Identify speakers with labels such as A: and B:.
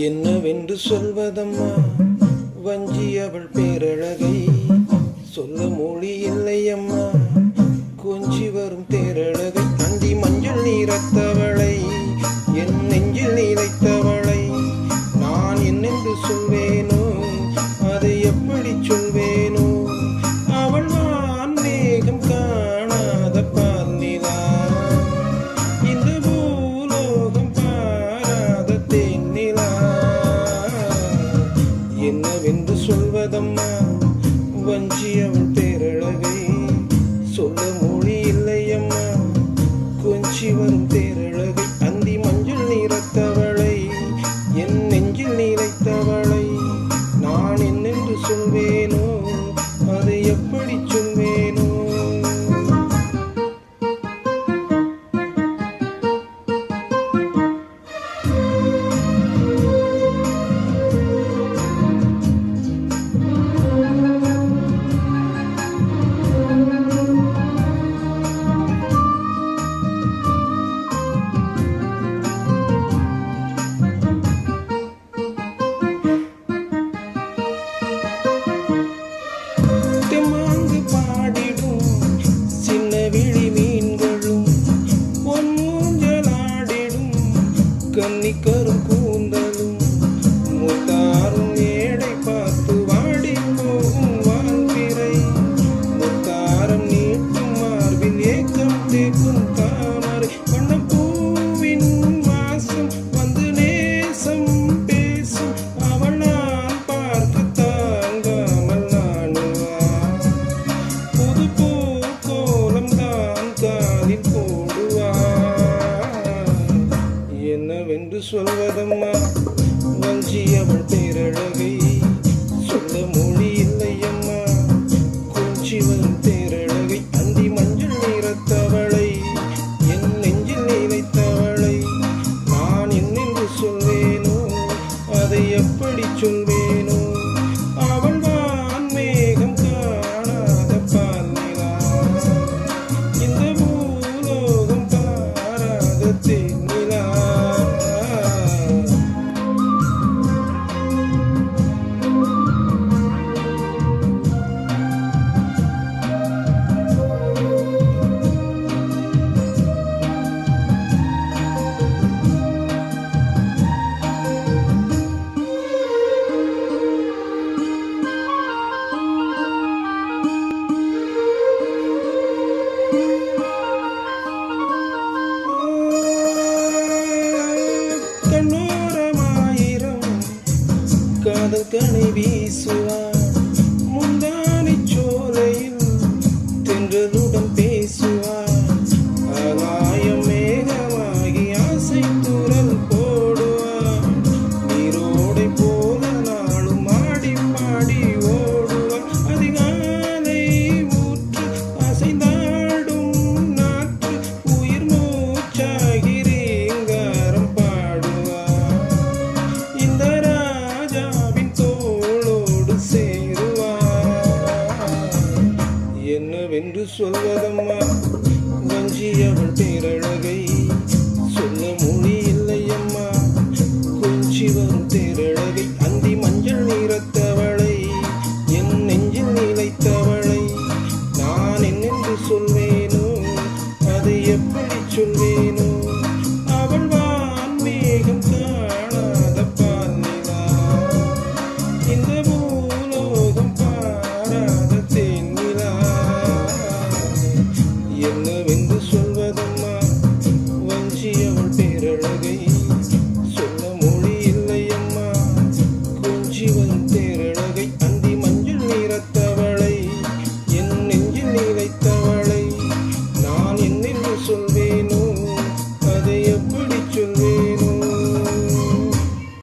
A: என்னவென்று சொல்வதம்மா? வஞ்சி அவள் பேரழகை சொல்ல மொழி இல்லையம்மா. கொஞ்சி வரும் தேரழகை அந்தி மஞ்சள் நீரத்தவளை என் நெஞ்சில் நீரைத்தவளை நான் என்னென்று சொல்வேன்? வஞ்சி அவள் பேரழகை சொல்ல மொழி இல்லை அம்மா கொஞ்சி வரும் தேரழகை அந்தி மஞ்சள் நிறத்தவள். கன்னிக்கரும் கூந்தலும் சொல்வதம்மா வஞ்சி அவள் பேரழகை. சொல்ல மொழி இல்லையம்மா கொஞ்சி வரும் பேரழகை. அந்தி மஞ்சள் நிறத்தவளை என் நெஞ்சில் நீரைத்தவளை நான் என்னென்று சொல்வேனோ அதை எப்படி சொல்வேன்? காதல் கனை வீசுவார் என்னவென்று சொல்வதம்மா. வஞ்சி அவள் பேரழகை. சொல்ல மொழி இல்லையம்மா. கொஞ்சி வரும் தேரழகை அவள்